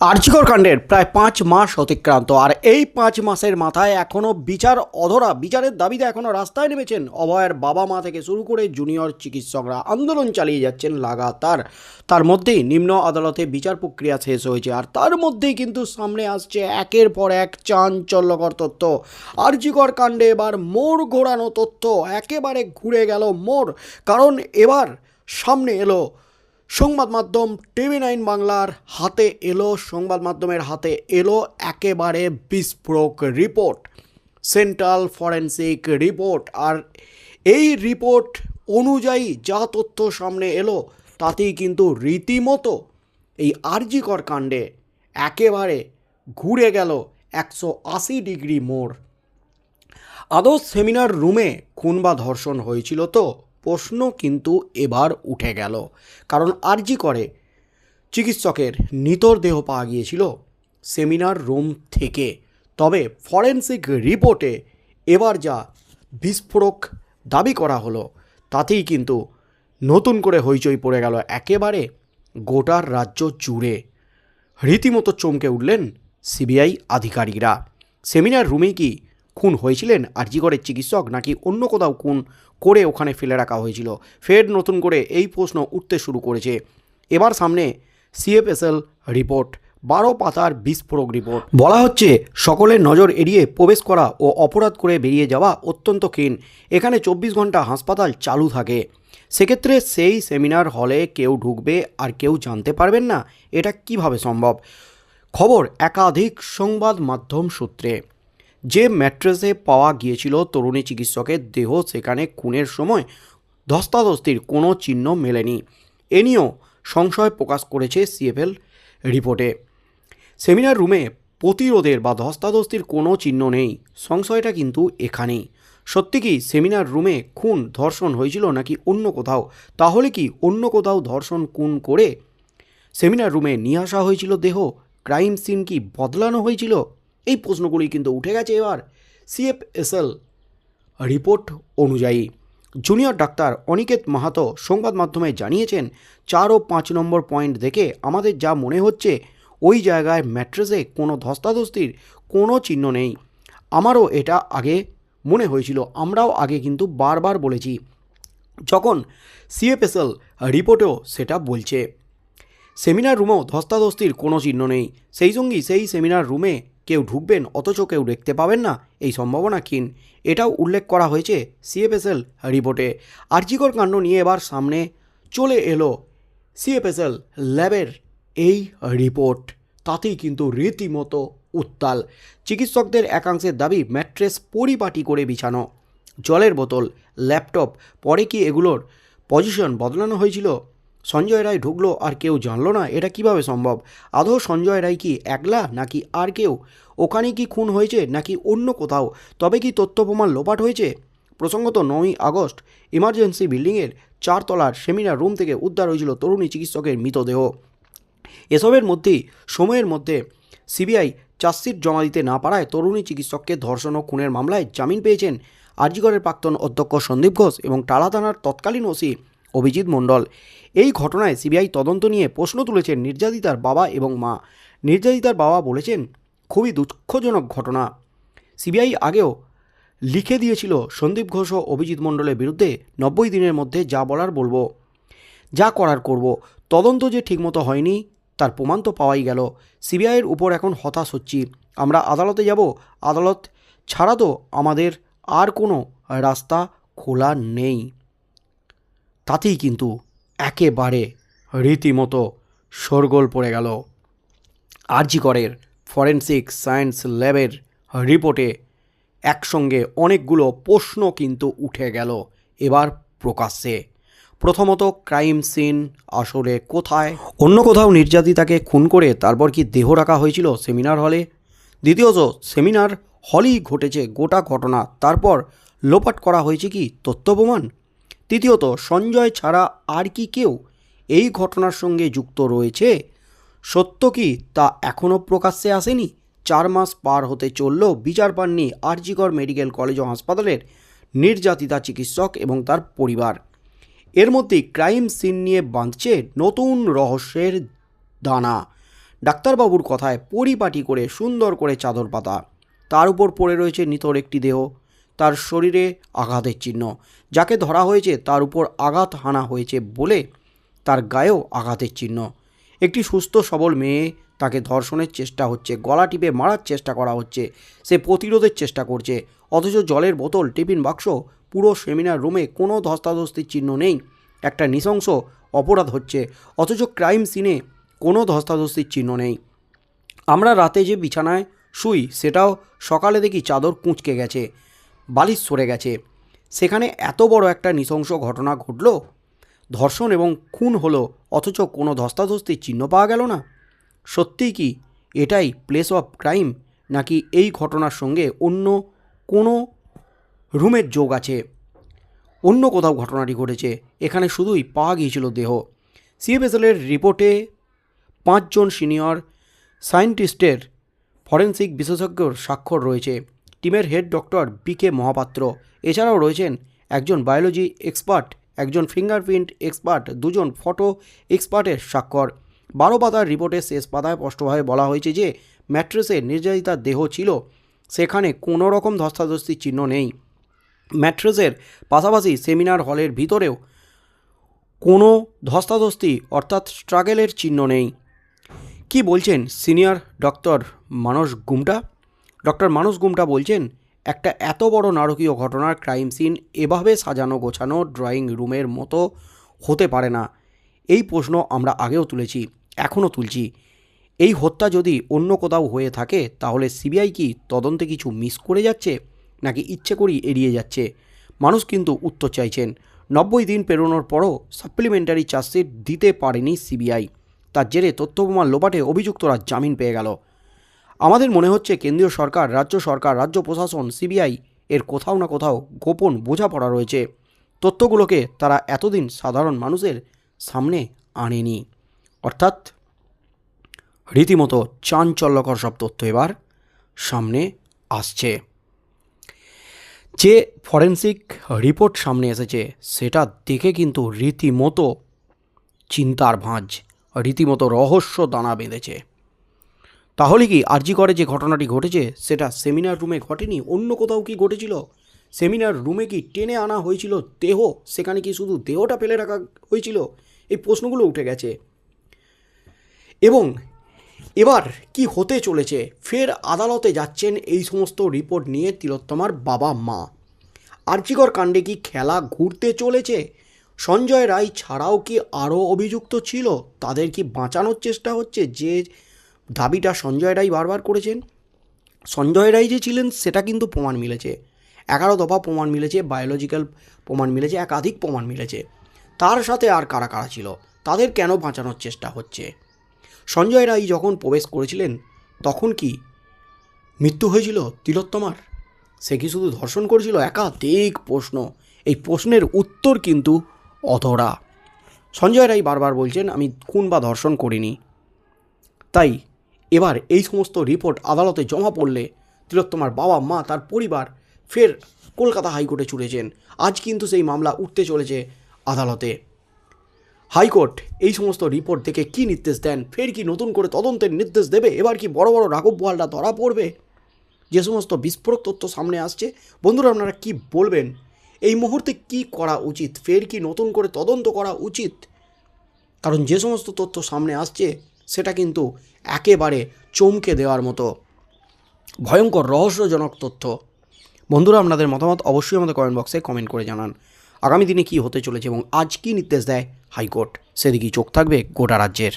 আর্চিকর কাণ্ডের প্রায় পাঁচ মাস অতিক্রান্ত। আর এই পাঁচ মাসের মাথায় এখনও বিচার অধরা, বিচারের দাবিতে এখনও রাস্তায় নেমেছেন অভয়ের বাবা মা থেকে শুরু করে জুনিয়র চিকিৎসকরা। আন্দোলন চালিয়ে যাচ্ছেন লাগাতার। তার মধ্যেই নিম্ন আদালতে বিচার প্রক্রিয়া শেষ হয়েছে। আর তার মধ্যেই কিন্তু সামনে আসছে একের পর এক চাঞ্চল্যকর তথ্য। আর্জিকর কাণ্ডে এবার মোড় ঘোরানো তথ্য একেবারে ঘুরে গেল মোড়। কারণ এবার সামনে এলো সংবাদ মাধ্যম টিভি নাইন বাংলার হাতে এলো সংবাদ মাধ্যমের হাতে এলো একেবারে বিস্ফোরক রিপোর্ট, সেন্ট্রাল ফরেন্সিক রিপোর্ট। আর এই রিপোর্ট অনুযায়ী যা তথ্য সামনে এলো, তাতেই কিন্তু রীতিমতো এই আরজিকর কাণ্ডে একেবারে ঘুরে গেল একশো আশি ডিগ্রি মোড়। আদৌ সেমিনার রুমে খুন বা ধর্ষণ হয়েছিল তো? প্রশ্ন কিন্তু এবার উঠে গেল। কারণ আরজি করে, চিকিৎসকের নিতর দেহ পাওয়া গিয়েছিল সেমিনার রুম থেকে। তবে ফরেন্সিক রিপোর্টে এবার যা বিস্ফোরক দাবি করা হলো, তাতেই কিন্তু নতুন করে হইচই পড়ে গেল একেবারে গোটার রাজ্য জুড়ে। রীতিমতো চমকে উঠলেন সিবিআই আধিকারিকরা। সেমিনার রুমে কি খুন হয়েছিলেন আরজিগড়ের চিকিৎসক নাকি অন্য কোথাও খুন করে ওখানে ফেলে রাখা হয়েছিল? ফের নতুন করে এই প্রশ্ন উঠতে শুরু করেছে। এবার সামনে সিএফএসএল রিপোর্ট, বারো পাতার বিস্ফোরক রিপোর্ট। বলা হচ্ছে, সকলের নজর এড়িয়ে প্রবেশ করা ও অপরাধ করে বেরিয়ে যাওয়া অত্যন্ত ক্ষীণ। এখানে চব্বিশ ঘণ্টা হাসপাতাল চালু থাকে। সেক্ষেত্রে সেই সেমিনার হলে কেউ ঢুকবে আর কেউ জানতে পারবেন না, এটা কীভাবে সম্ভব? খবর একাধিক সংবাদ মাধ্যম সূত্রে। যে ম্যাট্রেসে পাওয়া গিয়েছিল তরুণী চিকিৎসকের দেহ, সেখানে খুনের সময় ধস্তাধস্তির কোনো চিহ্ন মেলেনি। এ নিয়েও সংশয় প্রকাশ করেছে সিএফএল রিপোর্টে। সেমিনার রুমে প্রতিরোধের বা ধস্তাধস্তির কোনো চিহ্ন নেই। সংশয়টা কিন্তু এখানেই। সত্যি কি সেমিনার রুমে খুন, ধর্ষণ হয়েছিল নাকি অন্য কোথাও? তাহলে কি অন্য কোথাও ধর্ষণ, খুন করে সেমিনার রুমে নিয়ে আসা হয়েছিল দেহ? ক্রাইম সিন কি বদলানো হয়েছিল? এই প্রশ্নগুলি কিন্তু উঠে গেছে এবার। সিএফএসএল রিপোর্ট অনুযায়ী জুনিয়র ডাক্তার অনিকেত মাহাতো সংবাদ মাধ্যমে জানিয়েছেন, চার ও পাঁচ নম্বর পয়েন্ট দেখে আমাদের যা মনে হচ্ছে, ওই জায়গায় ম্যাট্রেসে কোনো ধস্তাধস্তির কোনো চিহ্ন নেই। আমারও এটা আগে মনে হয়েছিল, আমরাও আগে কিন্তু বারবার বলেছি, যখন সিএফএসএল রিপোর্টেও সেটা বলছে। সেমিনার রুমেও ধস্তাধস্তির কোনো চিহ্ন নেই, সেই সঙ্গেই সেই সেমিনার রুমে কেউ ঢুকবেন, অথচ কেউ দেখতে পাবেন না, এই সম্ভাবনা ক্ষীণ। এটাও উল্লেখ করা হয়েছে সিএফএসএল রিপোর্টে। আর্জিকর কাণ্ড নিয়ে এবার সামনে চলে এলো সিএফএসএল ল্যাবের এই রিপোর্ট। তাতেই কিন্তু রীতিমতো উত্তাল। চিকিৎসকদের একাংশের দাবি, ম্যাট্রেস পরিপাটি করে বিছানো। জলের বোতল, ল্যাপটপ, পরে কি এগুলোর পজিশন বদলানো হয়েছিল? সঞ্জয় রায় ঢুকলো আর কেউ জানলো না এটা কীভাবে সম্ভব? আদৌ সঞ্জয় রায় কি একলা নাকি আর কেউ? ওখানে কি খুন হয়েছে নাকি অন্য কোথাও? তবে কি তথ্য প্রমাণ লোপাট হয়েছে? প্রসঙ্গত নয়ই আগস্ট, ইমার্জেন্সি বিল্ডিংয়ের চারতলার সেমিনার রুম থেকে উদ্ধার হয়েছিল তরুণী চিকিৎসকের মৃতদেহ। এসবের মধ্যেই, সময়ের মধ্যে সিবিআই চার্জশিট জমা দিতে না পারায় তরুণী চিকিৎসককে ধর্ষণ ও খুনের মামলায় জামিন পেয়েছেন আরজিগড়ের প্রাক্তন অধ্যক্ষ সন্দীপ ঘোষ এবং টালা থানার তৎকালীন ওসি অভিজিৎ মণ্ডল। এই ঘটনায় সিবিআই তদন্ত নিয়ে প্রশ্ন তুলেছেন নির্যাতিতার বাবা এবং মা। নির্যাতিতার বাবা বলেছেন, খুবই দুঃখজনক ঘটনা। সিবিআই আগেও লিখে দিয়েছিল, সন্দীপ ঘোষ ও অভিজিৎ মণ্ডলের বিরুদ্ধে নব্বই দিনের মধ্যে যা বলার বলব, যা করার করব। তদন্ত যে ঠিকমতো হয়নি, তার প্রমাণ তো পাওয়াই গেল। সিবিআইয়ের উপর এখন হতাশ হচ্ছি। আমরা আদালতে যাব, আদালত ছাড়া তো আমাদের আর কোনো রাস্তা খোলা নেই। তাতেই কিন্তু একেবারে রীতিমতো শোরগোল পড়ে গেল। আরজিকরের ফরেন্সিক সায়েন্স ল্যাবের রিপোর্টে একসঙ্গে অনেকগুলো প্রশ্ন কিন্তু উঠে গেল এবার প্রকাশ্যে। প্রথমত ক্রাইম সিন আসলে কোথায়? অন্য কোথাও নির্যাতিতাকে খুন করে তারপর কি দেহ রাখা হয়েছিল সেমিনার হলে? দ্বিতীয়ত, সেমিনার হলেই ঘটেছে গোটা ঘটনা, তারপর লোপাট করা হয়েছে কি তথ্য প্রমাণ? তৃতীয়ত, সঞ্জয় ছাড়া আর কি কেউ এই ঘটনার সঙ্গে যুক্ত রয়েছে? সত্য কি তা এখনও প্রকাশ্যে আসেনি? চার মাস পার হতে চলল, বিচার পাননি আরজিকর মেডিকেল কলেজ ও হাসপাতালের নির্যাতিতা চিকিৎসক এবং তার পরিবার। এর মধ্যে ক্রাইম সিন নিয়ে বাঁধছে নতুন রহস্যের দানা। ডাক্তারবাবুর কথায় পরিপাটি করে সুন্দর করে চাদর পাতা। তার উপর পড়ে রয়েছে নিতর একটি দেহ। তার শরীরে আঘাতের চিহ্ন। যাকে ধরা হয়েছে তার উপর আঘাত হানা হয়েছে বলে তার গায়েও আঘাতের চিহ্ন। একটি সুস্থ, সবল মেয়ে, তাকে ধর্ষণের চেষ্টা হচ্ছে, গলা টিপে মারার চেষ্টা করা হচ্ছে, সে প্রতিরোধের চেষ্টা করছে। অথচ জলের বোতল, টিফিন বাক্স, পুরো সেমিনার রুমে কোনো ধস্তাধস্তির চিহ্ন নেই। একটা নৃশংস অপরাধ হচ্ছে, অথচ ক্রাইম সিনে কোনো ধস্তাধস্তির চিহ্ন নেই। আমরা রাতে যে বিছানায় শুই, সেটাও সকালে দেখি চাদর কুঁচকে গেছে। বালিশ সরে গেছে। সেখানে এত বড় একটা নৃশংস ঘটনা ঘটল। ধর্ষণ এবং খুন হলো, অথচ কোনো ধস্তাধস্তির চিহ্ন পাওয়া গেল না। সত্যিই কি এটাই প্লেস অফ ক্রাইম নাকি এই ঘটনার সঙ্গে অন্য কোনো রুমের যোগ আছে? অন্য কোথাও ঘটনাটি ঘটেছে, এখানে শুধুই পাওয়া গিয়েছিল দেহ। সিএফএসএলের রিপোর্টে পাঁচজন সিনিয়র সায়েন্টিস্টের ফরেন্সিক বিশেষজ্ঞর স্বাক্ষর রয়েছে। টিমের head doctor B K Mahapatra. এছাড়াও রয়েছেন একজন বায়োলজি এক্সপার্ট, একজন ফিঙ্গারপ্রিন্ট এক্সপার্ট, দুজন ফটো এক্সপার্টের স্বাক্ষর। বারো পাতার রিপোর্টের শেষ পাতায় স্পষ্টভাবে বলা হয়েছে যে, ম্যাট্রেসে নির্যাতিতার দেহ ছিল। সেখানে কোনো রকম ধস্তাধস্তির চিহ্ন নেই। ম্যাট্রেসের পাশাপাশি সেমিনার হলের ভিতরেও কোনো ধস্তাধস্তি অর্থাৎ স্ট্রাগেলের চিহ্ন নেই। কি বলছেন senior doctor Manas Gumta? Doctor Manas Gumta বলছেন, একটা এত বড় নারকীয় ঘটনার ক্রাইম সিন এভাবে সাজানো গোছানো ড্রয়িং রুমের মতো হতে পারে না। এই প্রশ্ন আমরা আগেও তুলেছি, এখনও তুলছি। এই হত্যা যদি অন্য কোথাও হয়ে থাকে, তাহলে সিবিআই কি তদন্তে কিছু মিস করে যাচ্ছে, নাকি ইচ্ছে করেই এড়িয়ে যাচ্ছে? মানুষ কিন্তু উত্তর চাইছেন, নব্বই দিন পেরোনোর পরও সাপ্লিমেন্টারি চার্জশিট দিতে পারেনি সিবিআই। তার জেরে তথ্য প্রমাণ লোপাটে অভিযুক্তরা জামিন পেয়ে গেল। আমাদের মনে হচ্ছে কেন্দ্রীয় সরকার, রাজ্য সরকার, রাজ্য প্রশাসন, সিবিআই এর কোথাও না কোথাও গোপন বোঝাপড়া রয়েছে। তথ্যগুলোকে তারা এতদিন সাধারণ মানুষের সামনে আনেনি। অর্থাৎ রীতিমতো চাঞ্চল্যকর সব তথ্য এবার সামনে আসছে। যে ফরেন্সিক রিপোর্ট সামনে এসেছে, সেটা দেখে কিন্তু রীতিমতো চিন্তার ভাঁজ, রীতিমতো রহস্য দানা বেঁধেছে। তাহলে কি আরজি করে যে ঘটনাটি ঘটেছে, সেটা সেমিনার রুমে ঘটেনি? অন্য কোথাও কি ঘটেছিল? সেমিনার রুমে কি টেনে আনা হয়েছিল দেহ? সেখানে কি শুধু দেহটা ফেলে রাখা হয়েছিল? এই প্রশ্নগুলো উঠে গেছে। এবং এবার কি হতে চলেছে? ফের আদালতে যাচ্ছেন এই সমস্ত রিপোর্ট নিয়ে তিলোত্তমার বাবা মা। আর্চিকর কাণ্ডে কি খেলা ঘুরতে চলেছে? সঞ্জয় রায় ছাড়াও কি আরও অভিযুক্ত ছিল? তাদের কি বাঁচানোর চেষ্টা হচ্ছে? যে দাবিটা সঞ্জয় রায় বারবার করেছেন। সঞ্জয় রায় যে ছিলেন, সেটা কিন্তু প্রমাণ মিলেছে। এগারো দফা প্রমাণ মিলেছে বায়োলজিক্যাল প্রমাণ মিলেছে, একাধিক প্রমাণ মিলেছে। তার সাথে আর কারা কারা ছিল, তাদের কেন বাঁচানোর চেষ্টা হচ্ছে? সঞ্জয় রায় যখন প্রবেশ করেছিলেন, তখন কি মৃত্যু হয়েছিল তিলোত্তমার? সে কি শুধু ধর্ষণ করেছিল? একাধিক প্রশ্ন। এই প্রশ্নের উত্তর কিন্তু অধরা। সঞ্জয় রায় বারবার বলছেন, আমি খুন বা ধর্ষণ করিনি। তাই এবার এই সমস্ত রিপোর্ট আদালতে জমা পড়লে তিলোত্তমার বাবা মা তার পরিবার ফের কলকাতা হাইকোর্টে ছুটেছেন আজ কিন্তু সেই মামলা উঠতে চলেছে আদালতে। হাইকোর্ট এই সমস্ত রিপোর্ট দেখে কি নির্দেশ দেন, ফের কি নতুন করে তদন্তের নির্দেশ দেবে, এবার কি বড় বড় রাঘব বোয়ালটা ধরা পড়বে? যে সমস্ত বিস্ফোরক তথ্য সামনে আসছে, বন্ধুরা আপনারা কি বলবেন? এই মুহূর্তে কি করা উচিত? ফের কি নতুন করে তদন্ত করা উচিত? কারণ যে সমস্ত তথ্য সামনে আসছে সেটা কিন্তু একেবারে চমকে দেওয়ার মতো ভয়ঙ্কর রহস্যজনক তথ্য। বন্ধুরা, আপনাদের মতামত অবশ্যই আমাদের কমেন্ট বক্সে কমেন্ট করে জানান। আগামী দিনে কি হতে চলেছে এবং আজ কী নির্দেশ দেয় হাইকোর্ট? সেদিকেই চোখ থাকবে গোটা রাজ্যের।